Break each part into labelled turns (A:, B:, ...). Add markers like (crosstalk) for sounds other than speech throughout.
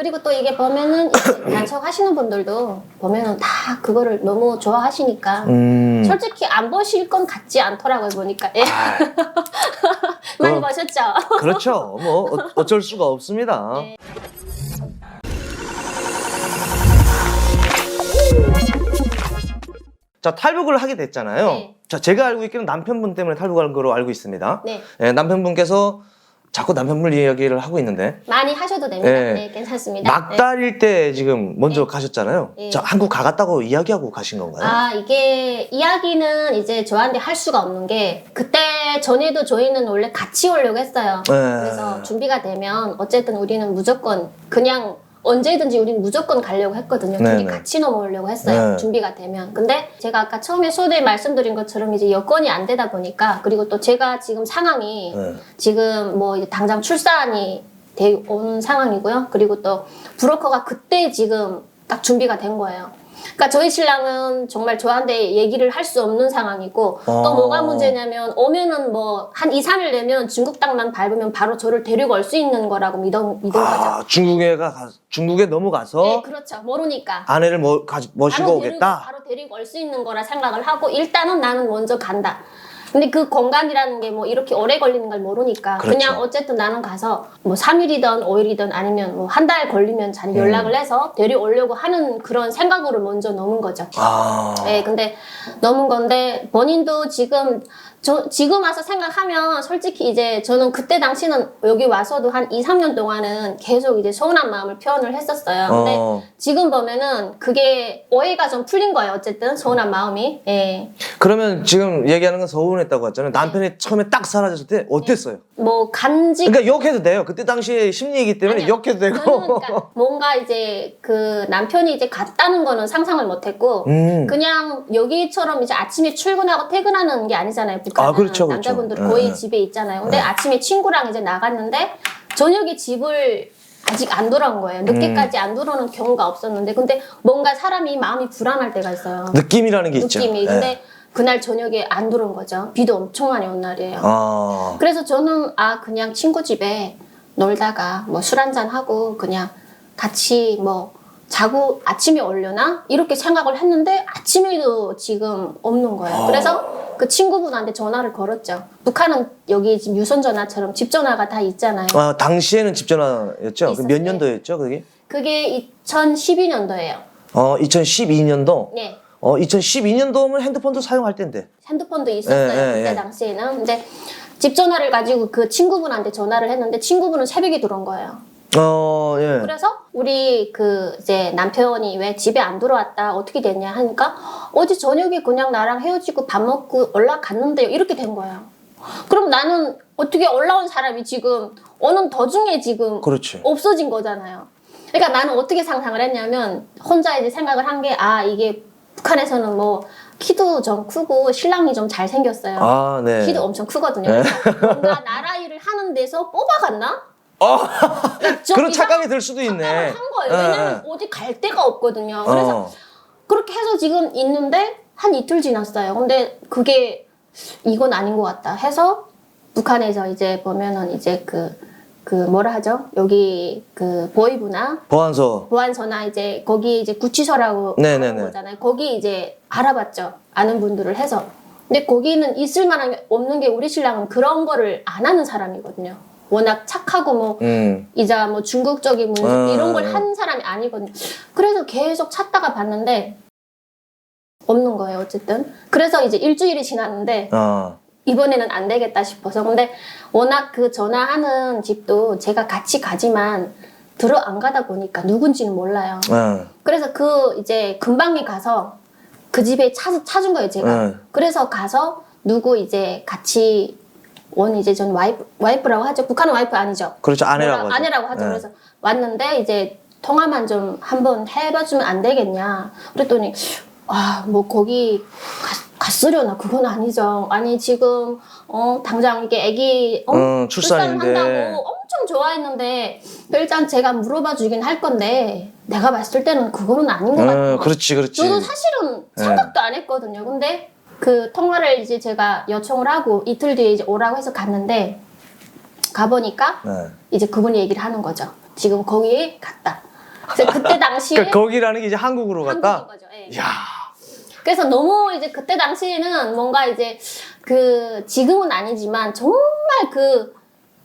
A: 그리고 또 이게 보면은 단속 하시는 분들도 보면은 다 그거를 너무 좋아하시니까
B: 음.
A: 솔직히 안 보실 건 같지 않더라고요 보니까 예.
B: 아, (laughs)
A: 많이
B: 그럼-
A: 보셨죠?
B: 그렇죠. 뭐 어- (laughs) 어쩔 수가 없습니다.
A: 네.
B: 자 탈북을 하게 됐잖아요.
A: 네.
B: 자 제가 알고 있기는 남편분 때문에 탈북한 거로 알고 있습니다.
A: 네
B: 예, 남편분께서 자꾸 남편분 이야기를 하고 있는데
A: 많이 하셔도 됩니다.
B: 네.
A: 네, 괜찮습니다.
B: 막달일 때 지금 먼저
A: 네.
B: 가셨잖아요.
A: 네.
B: 자 한국 가갔다고 이야기하고 가신 건가요?
A: 아, 이게 이야기는 이제 저한테 할 수가 없는 게 그때 전에도 저희는 원래 같이 오려고 했어요.
B: 네.
A: 그래서 준비가 되면 어쨌든 우리는 무조건 그냥 언제든지 우리는 무조건 가려고 했거든요.
B: 네,
A: 둘이
B: 네.
A: 같이 넘어오려고 했어요.
B: 네.
A: 준비가 되면. 근데 제가 아까 처음에 소대에 말씀드린 것처럼 이제 여건이 안 되다 보니까 그리고 또 제가 지금 상황이
B: 네.
A: 지금 뭐 이제 당장 출산이 돼 온 상황이고요. 그리고 또 브로커가 그때 지금 딱 준비가 된 거예요. 그러니까 저희 신랑은 정말 저한테 얘기를 할 수 없는 상황이고
B: 어.
A: 또 뭐가 문제냐면 오면은 뭐 한 2, 3일 내면 중국 땅만 밟으면 바로 저를 데리고 올 수 있는 거라고 믿은, 믿은 거죠.
B: 아 중국에 가 중국에 넘어가서
A: 네, 그렇죠. 모르니까.
B: 아내를 모, 가, 모시고
A: 바로
B: 오겠다.
A: 데리고, 바로 데리고 올 수 있는 거라 생각을 하고 일단은 나는 먼저 간다. 근데 그 공간이라는 게 뭐 이렇게 오래 걸리는 걸 모르니까 그
B: 그렇죠.
A: 냥 어쨌든 나는 가서 뭐 3일이든 5일이든 아니면 뭐 한 달 걸리면 잘 연락을 해서 데려오려고 하는 그런 생각으로 먼저 넘은 거죠.
B: 아.
A: 네, 근데 넘은 건데 본인도 지금 저 지금 와서 생각하면 솔직히 이제 저는 그때 당시는 여기 와서도 한 2, 3년 동안은 계속 이제 서운한 마음을 표현을 했었어요. 근데
B: 어.
A: 지금 보면은 그게 오해가 좀 풀린 거예요. 어쨌든 서운한 마음이. 예.
B: 그러면 지금 얘기하는 건 서운했다고 했잖아요. 남편이 처음에 딱 사라졌을 때 어땠어요?
A: 뭐 간직
B: 그러니까 욕해도 돼요. 그때 당시에 심리이기 때문에
A: 아니요.
B: 욕해도 되고.
A: 그러니까 뭔가 이제 그 남편이 이제 갔다는 거는 상상을 못 했고
B: 음.
A: 그냥 여기처럼 이제 아침에 출근하고 퇴근하는 게 아니잖아요. 북한은
B: 아, 그렇죠, 그렇죠.
A: 남자분들
B: 예,
A: 거의
B: 예.
A: 집에 있잖아요. 근데
B: 예.
A: 아침에 친구랑 이제 나갔는데 저녁에 집을 아직 안 돌아온 거예요. 늦게까지
B: 음.
A: 안 들어오는 경우가 없었는데 근데 뭔가 사람이 마음이 불안할 때가 있어요.
B: 느낌이라는 게 있죠.
A: 느낌이.
B: 예.
A: 근데 그날 저녁에 안 들어온 거죠. 비도 엄청 많이 온 날이에요.
B: 아.
A: 그래서 저는 아 그냥 친구 집에 놀다가 뭐 술 한잔 하고 그냥 같이 뭐 자고 아침에 오려나 이렇게 생각을 했는데 아침에도 지금 없는 거예요. 그래서 그 친구분한테 전화를 걸었죠. 북한은 여기 지금 유선 전화처럼 집 전화가 다 있잖아요.
B: 아, 당시에는 집 전화였죠? 그 몇. 년도였죠, 그게?
A: 그게 2012년도예요.
B: 어, 2012년도.
A: 네.
B: 어, 2012년도면 핸드폰도 사용할 때인데.
A: 핸드폰도 있었어요
B: 예, 예,
A: 그때
B: 예.
A: 당시에는. 근데 집 전화를 가지고 그 친구분한테 전화를 했는데 친구분은 새벽에 들어온 거예요.
B: 어, 예.
A: 그래서 우리 그 이제 남편이 왜 집에 안 들어왔다 어떻게 됐냐 하니까 어제 저녁에 그냥 나랑 헤어지고 밥 먹고 올라갔는데요 이렇게 된 거예요. 그럼 나는 어떻게 올라온 사람이 지금 오는 도중에 지금
B: 그렇지.
A: 없어진 거잖아요. 그러니까 나는 어떻게 상상을 했냐면 혼자 이제 생각을 한 게 아 이게 북한에서는 뭐 키도 좀 크고 신랑이 좀 잘 생겼어요.
B: 아, 네.
A: 키도 엄청 크거든요. 그래서 뭔가 나라 일을 하는 데서 뽑아갔나?
B: 어,
A: 그러니까 좀 (laughs)
B: 그런 착각이 들 수도 있네.
A: 한 거예요.
B: 예,
A: 왜냐면 어디 갈 데가 없거든요.
B: 예.
A: 그래서
B: 어.
A: 그렇게 해서 지금 있는데 한 이틀 지났어요. 근데 그게 이건 아닌 것 같다 해서 북한에서 이제 보면은 이제 그, 그 뭐라 하죠? 여기 그 보이부나
B: 보안소.
A: 보안소나 이제 거기 이제 구치소라고
B: 네네네.
A: 하는 거잖아요. 거기 이제 알아봤죠. 아는 분들을 해서. 근데 거기는 있을 만한 게 없는 게 우리 신랑은 그런 거를 안 하는 사람이거든요. 워낙 착하고 뭐
B: 음.
A: 이자 뭐 중국적인 문제
B: 음.
A: 이런 걸 한 사람이 아니거든요. 그래서 계속 찾다가 봤는데 없는 거예요. 어쨌든 그래서 이제 일주일이 지났는데
B: 어.
A: 이번에는 안 되겠다 싶어서 근데 워낙 그 전화하는 집도 제가 같이 가지만 들어 안 가다 보니까 누군지는 몰라요.
B: 어.
A: 그래서 그 이제 금방에 가서 그 집에 찾, 찾은 거예요 제가.
B: 응.
A: 그래서 가서 누구 이제 같이 원 이제 전 와이프 와이프라고 하죠. 북한은 와이프 아니죠.
B: 그렇죠. 아내라고
A: 뭐라-
B: 하죠.
A: 아내라고 하죠.
B: 예.
A: 그래서 왔는데 이제 통화만 좀 한번 해봐주면 안 되겠냐. 그랬더니 아 뭐 거기 가- 갔으려나 그건 아니죠. 아니 지금 어 당장 이게 아기 어,
B: 응, 출산인데.
A: 출산한다고 엄청 좋아했는데 일단 제가 물어봐 주긴 할 건데 내가 봤을 때는 그거는 아닌 것 같아요.
B: 어, 그렇지, 그렇지.
A: 저도 사실은
B: 네.
A: 생각도 안 했거든요. 근데 그 통화를 이제 제가 요청을 하고 이틀 뒤에 이제 오라고 해서 갔는데 가보니까
B: 네.
A: 이제 그분이 얘기를 하는 거죠. 지금 거기에 갔다. 그래서 그때 (laughs) 당시에
B: 그러니까 거기라는 게 이제 한국으로
A: 한국인
B: 갔다.
A: 거죠. 예.
B: 야,
A: 그래서 너무 이제 그때 당시에는 뭔가 이제 그 지금은 아니지만 정말 그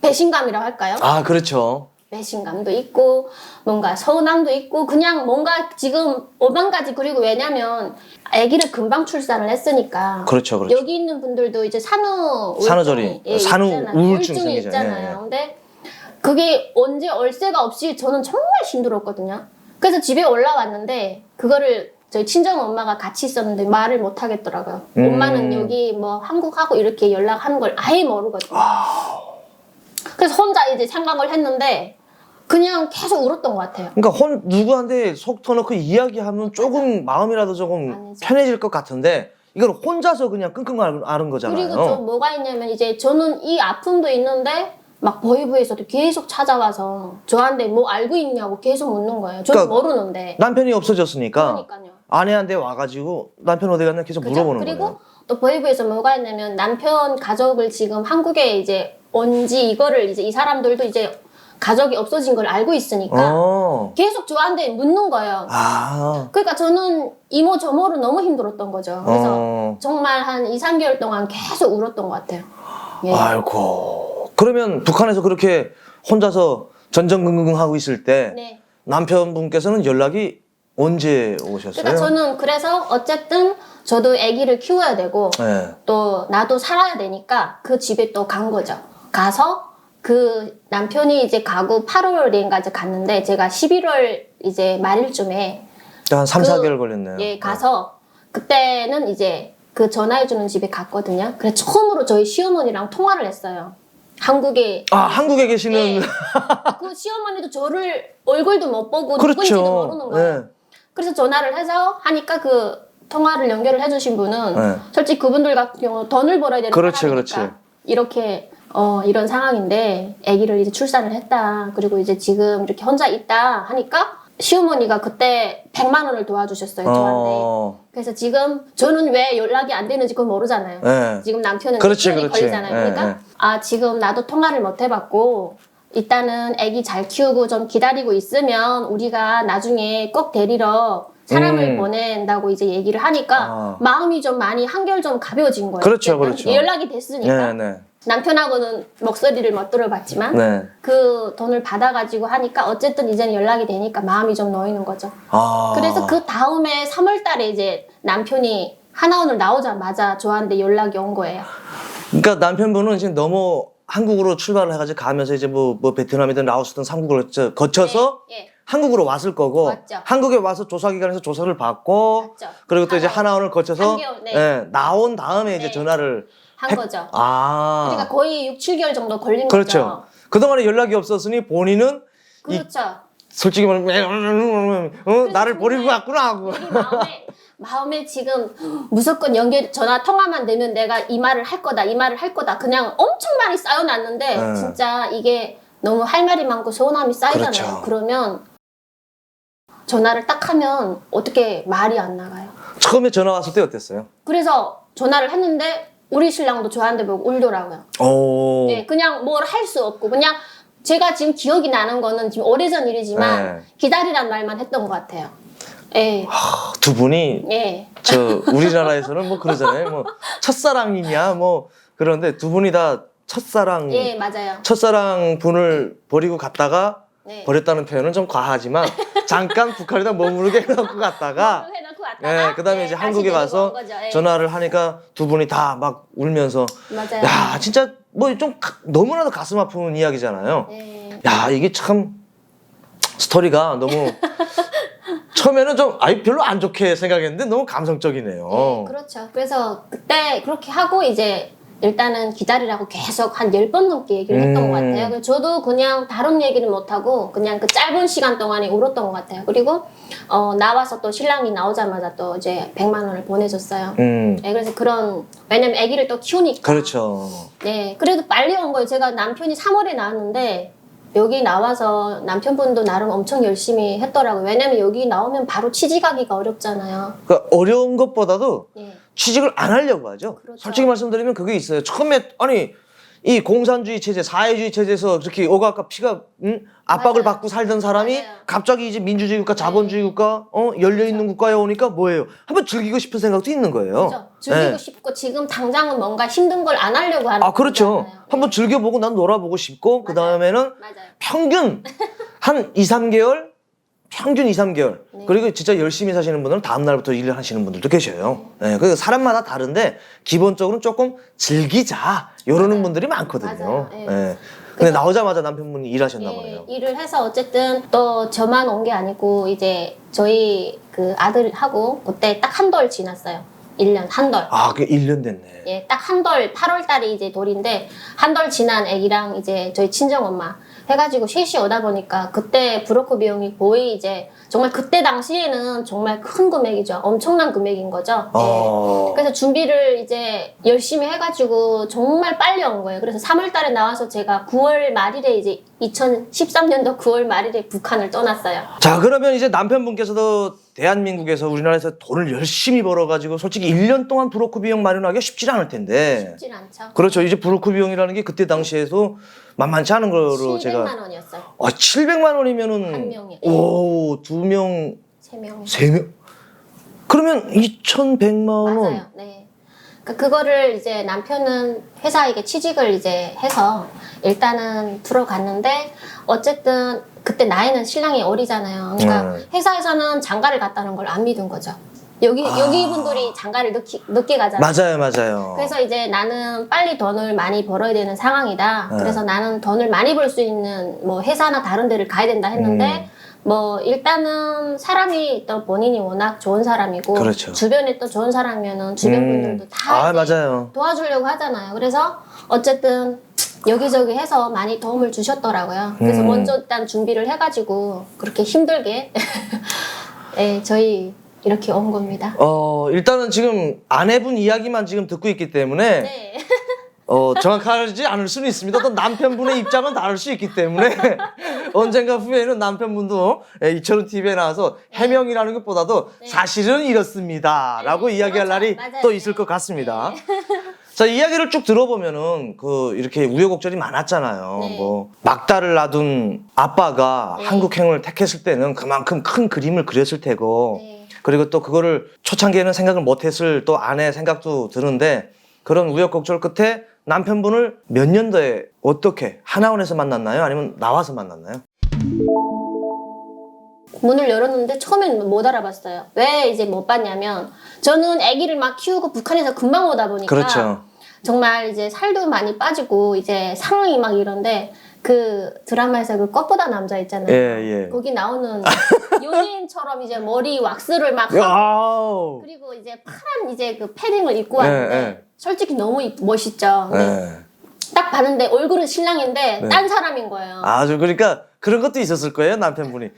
A: 배신감이라고 할까요?
B: 아 그렇죠.
A: 배신감도 있고 뭔가 서운함도 있고 그냥 뭔가 지금 오만 가지 그리고 왜냐면 아기를 금방 출산을 했으니까
B: 그렇죠, 그렇죠.
A: 여기 있는 분들도 이제 산후 우울증이-
B: 산후조리,
A: 예,
B: 산후
A: 있잖아요.
B: 우울증
A: 우울증이
B: 생기죠.
A: 있잖아요.
B: 예, 예.
A: 근데 그게 언제 얼새가 없이 저는 정말 힘들었거든요. 그래서 집에 올라왔는데 그거를 저희 친정 엄마가 같이 있었는데 말을 못 하겠더라고요.
B: 음.
A: 엄마는 여기 뭐 한국하고 이렇게 연락하는 걸 아예 모르거든요. 그래서 혼자 이제 생각을 했는데 그냥 계속 울었던 것 같아요.
B: 그러니까 혼 누구한테 속 터놓고 이야기하면 조금 마음이라도 조금
A: 아니죠.
B: 편해질 것 같은데 이걸 혼자서 그냥 끙끙 앓- 앓은 거잖아요.
A: 그리고 좀 뭐가 있냐면 이제 저는 이 아픔도 있는데 막 보이부에서도 계속 찾아와서 저한테 뭐 알고 있냐고 계속 묻는 거예요. 저는
B: 그러니까
A: 모르는데.
B: 남편이 없어졌으니까
A: 그러니까요.
B: 아내한테 와가지고 남편 어디 갔나 계속
A: 그죠?
B: 물어보는
A: 그리고
B: 거예요.
A: 또 보이부에서 뭐가 있냐면 남편 가족을 지금 한국에 이제 온지 이거를 이제 이 사람들도 이제 가족이 없어진 걸 알고 있으니까
B: 어.
A: 계속 저한테 묻는 거예요.
B: 아.
A: 그러니까 저는 이모 저모로 너무 힘들었던 거죠. 그래서
B: 어.
A: 정말 한 2, 3개월 동안 계속 울었던 것 같아요. 예.
B: 아이고. 그러면 북한에서 그렇게 혼자서 전전긍긍 하고 있을 때
A: 네.
B: 남편분께서는 연락이 언제 오셨어요?
A: 그러니까 저는 그래서 어쨌든 저도 아기를 키워야 되고
B: 네.
A: 또 나도 살아야 되니까 그 집에 또 간 거죠. 가서 그 남편이 이제 가고 8월인가 이제 갔는데 제가 11월 이제 말일쯤에
B: 한 3,
A: 그-
B: 4개월 걸렸네요.
A: 예 가서 그때는 이제 그 전화해주는 집에 갔거든요. 그래서 처음으로 저희 시어머니랑 통화를 했어요. 한국에
B: 아, 한국에 계시는
A: 예. 그 시어머니도 저를 얼굴도 못 보고
B: 그렇죠.
A: 누군지도 모르는 거예요.
B: 네.
A: 그래서 전화를 해서 하니까 그 통화를 연결을 해주신 분은
B: 네.
A: 솔직히 그분들 같은 경우 돈을 벌어야 되는
B: 그렇지,
A: 사람이니까
B: 그렇지.
A: 이렇게 어 이런 상황인데 아기를 이제 출산을 했다 그리고 이제 지금 이렇게 혼자 있다 하니까 시어머니가 그때 100만 원을 도와주셨어요 저한테
B: 어.
A: 그래서 지금 저는 왜 연락이 안 되는지 그걸 모르잖아요
B: 네.
A: 지금 남편은
B: 그렇지,
A: 시간이
B: 그렇지.
A: 걸리잖아요.
B: 예,
A: 그러니까
B: 예.
A: 아 지금 나도 통화를 못 해봤고 일단은 아기 잘 키우고 좀 기다리고 있으면 우리가 나중에 꼭 데리러 사람을
B: 음.
A: 보낸다고 이제 얘기를 하니까
B: 아.
A: 마음이 좀 많이 한결 좀 가벼워진 거예요.
B: 그렇죠, 그렇죠.
A: 연락이 됐으니까
B: 네, 네.
A: 남편하고는 목소리를 못 들어봤지만
B: 네.
A: 그 돈을 받아가지고 하니까 어쨌든 이제는 연락이 되니까 마음이 좀 놓이는 거죠.
B: 아.
A: 그래서 그 다음에 3월달에 이제 남편이 하나원을 나오자마자 저한테 연락이 온 거예요.
B: 그러니까 남편분은 지금 너무 한국으로 출발을 해가지고 가면서 이제 뭐, 뭐 베트남이든 라오스든 삼국을 거쳐- 거쳐서
A: 예, 예.
B: 한국으로 왔을 거고
A: 맞죠.
B: 한국에 와서 조사기관에서 조사를 받고
A: 맞죠.
B: 그리고 또 이제
A: 하나원.
B: 하나원을 거쳐서
A: 한겨울, 네.
B: 예, 나온 다음에 이제
A: 네.
B: 전화를
A: 한
B: 했-
A: 거죠.
B: 아
A: 그러니까 거의 6, 7개월 정도 걸린
B: 그렇죠.
A: 거죠.
B: 그동안에 연락이 없었으니 본인은 이-
A: 그렇죠.
B: 솔직히 말하면 어, 나를 버리고 갔구나 하고
A: 우리 마음에 마음에 지금 무조건 연결 전화 통화만 되면 내가 이 말을 할 거다 이 말을 할 거다 그냥 엄청 많이 쌓여놨는데
B: 네.
A: 진짜 이게 너무 할 말이 많고 서운함이 쌓이잖아요.
B: 그렇죠.
A: 그러면 전화를 딱 하면 어떻게 말이 안 나가요.
B: 처음에 전화 왔을 때 어땠어요?
A: 그래서 전화를 했는데 우리 신랑도 저한테 보고 울더라고요.
B: 오.
A: 예, 그냥 뭘 할 수 없고 그냥 제가 지금 기억이 나는 거는 지금 오래전 일이지만
B: 네.
A: 기다리란 말만 했던 것 같아요. 예,
B: 두 분이
A: 예,
B: 저 우리나라에서는 뭐 그러잖아요. 뭐 첫사랑이냐 뭐 그런데 두 분이 다 첫사랑
A: 예, 맞아요.
B: 첫사랑 분을 버리고 갔다가
A: 네.
B: 버렸다는 표현은 좀 과하지만 잠깐 북한에다 머무르게 해놓고 갔다가 예, 그다음에 이제
A: 다시
B: 한국에
A: 거죠. 예.
B: 전화를 하니까 두 분이 다 막 울면서
A: 맞아요.
B: 야 진짜 뭐 좀 너무나도 가슴 아픈 이야기잖아요.
A: 예.
B: 야 이게 참 스토리가 너무 (laughs) 처음에는 좀 아이 별로 안 좋게 생각했는데 너무 감성적이네요.
A: 예, 그렇죠. 그래서 그때 그렇게 하고 이제 일단은 기다리라고 계속 한 열 번 넘게 얘기를 했던
B: 음.
A: 것 같아요. 그래서 저도 그냥 다른 얘기를 못하고 그냥 그 짧은 시간 동안에 울었던 것 같아요. 그리고 어, 나와서 또 신랑이 나오자마자 또 이제 100만 원을 보내줬어요.
B: 음
A: 네, 그래서 그런 왜냐면 아기를 또 키우니까
B: 그렇죠.
A: 네 그래도 빨리 온 거예요 제가 남편이 3월에 나왔는데 여기 나와서 남편분도 나름 엄청 열심히 했더라고요 왜냐면 여기 나오면 바로 취직하기가 어렵잖아요
B: 그러니까 어려운 것보다도
A: 예.
B: 취직을 안 하려고 하죠.
A: 그렇죠.
B: 솔직히 말씀드리면 그게 있어요. 처음에 아니 이 공산주의 체제, 사회주의 체제에서 그렇게 오가까 피가 응? 압박을
A: 맞아요.
B: 받고 살던 사람이
A: 맞아요.
B: 갑자기 이제 민주주의 국가, 자본주의 국가, 어 열려 있는 국가에 오니까 뭐예요? 한번 즐기고 싶은 생각도 있는 거예요.
A: 그죠? 즐기고
B: 네.
A: 싶고 지금 당장은 뭔가 힘든 걸 안 하려고 하는
B: 아 그렇죠.
A: 거잖아요.
B: 한번 즐겨보고 난 놀아보고 싶고 그 다음에는
A: 맞아요.
B: 평균 (laughs) 한 2, 3개월 평균 2, 3개월
A: 네.
B: 그리고 진짜 열심히 사시는 분들은 다음 날부터 일을 하시는 분들도 계셔요. 네, 그 사람마다 다른데 기본적으로 조금 즐기자 이러는. 분들이 많거든요.
A: 맞아요. 예.
B: 네. 근데 나오자마자 남편분이 일하셨나
A: 예,
B: 보네요.
A: 일을 해서 어쨌든 또 저만 온 게 아니고 이제 저희 그 아들하고 그때 딱 한 돌 지났어요. 1년 한 돌.
B: 아, 그게 1년 됐네.
A: 예, 딱 한 돌, 8월 달이 이제 돌인데, 한 돌 지난 애기랑 이제 저희 친정 엄마 해가지고 셋이 오다 보니까 그때 브로커 비용이 거의 이제 정말 그때 당시에는 정말 큰 금액이죠. 엄청난 금액인 거죠. 예.
B: 어.
A: 그래서 준비를 이제 열심히 해가지고 정말 빨리 온 거예요. 그래서 3월 달에 나와서 제가 9월 말일에 이제 2013년도 9월 말일에 북한을 떠났어요.
B: 자, 그러면 이제 남편분께서도 대한민국에서 우리나라에서 돈을 열심히 벌어가지고 솔직히 1년 동안 브로커 비용 마련하기가 쉽지 않을 텐데.
A: 쉽진 않죠.
B: 그렇죠. 이제 브로커 비용이라는 게 그때 당시에도 만만치 않은 거로
A: 700만
B: 제가
A: 원이었어요.
B: 아, 700만 원이면은
A: 한 명에.
B: 오, 두 명,
A: 세 명.
B: 세 명. 그러면 2,100만 원.
A: 맞아요. 네. 그 그거를 이제 남편은 회사에 취직을 이제 해서 일단은 들어갔는데 어쨌든 그때 나이는 신랑이 어리잖아요. 그러니까
B: 네.
A: 회사에서는 장가를 갔다는 걸 안 믿은 거죠. 여기 여기 분들이 장가를 늦게 늦게 가잖아요.
B: 맞아요, 맞아요.
A: 그래서 이제 나는 빨리 돈을 많이 벌어야 되는 상황이다.
B: 네.
A: 그래서 나는 돈을 많이 벌 수 있는 뭐 회사나 다른 데를 가야 된다 했는데
B: 음.
A: 뭐 일단은 사람이 또 본인이 워낙 좋은 사람이고
B: 그렇죠.
A: 주변에 또 좋은 사람이면은 주변
B: 음.
A: 분들도 다
B: 아, 맞아요.
A: 도와주려고 하잖아요. 그래서 어쨌든 여기저기 해서 많이 도움을 주셨더라고요. 그래서
B: 음.
A: 먼저 일단 준비를 해가지고 그렇게 힘들게 네, (laughs) 저희 이렇게 온 겁니다.
B: 어, 일단은 지금 아내분 이야기만 지금 듣고 있기 때문에
A: 네.
B: 어, 정확하지 않을 수는 있습니다. 또 남편분의 입장은 다를 수 있기 때문에 (laughs) 언젠가 후에는 남편분도 예, 이철훈 TV에 나와서 해명이라는 것보다도
A: 네.
B: 사실은 이렇습니다 라고
A: 네,
B: 이야기할
A: 그렇죠.
B: 날이
A: 맞아요.
B: 또 있을
A: 네.
B: 것 같습니다. (laughs) 자, 이야기를 쭉 들어보면은 그 이렇게 우여곡절이 많았잖아요.
A: 네.
B: 뭐 막다를 놔둔 아빠가
A: 네.
B: 한국행을 택했을 때는 그만큼 큰 그림을 그렸을 테고
A: 네.
B: 그리고 또 그거를 초창기에는 생각을 못했을 또 아내 생각도 드는데 그런 우여곡절 끝에 남편분을 몇 년도에 어떻게 하나원에서 만났나요? 아니면 나와서 만났나요?
A: 문을 열었는데 처음엔 못 알아봤어요. 왜 이제 못 봤냐면 저는 아기를 막 키우고 북한에서 금방 오다 보니까
B: 그렇죠.
A: 정말 이제 살도 많이 빠지고 이제 상황이 막 이런데 그 드라마에서 그 꽃보다 남자 있잖아요.
B: 예, 예.
A: 거기 나오는 (laughs) 연예인처럼 이제 머리 왁스를 막 하고. 그리고 이제 파란 이제 그 패딩을 입고
B: 예,
A: 왔는데
B: 예.
A: 솔직히 너무 이- 멋있죠. 근데
B: 예.
A: 딱 봤는데 얼굴은 신랑인데
B: 네.
A: 딴 사람인 거예요.
B: 아주 그러니까 그런 것도 있었을 거예요 남편분이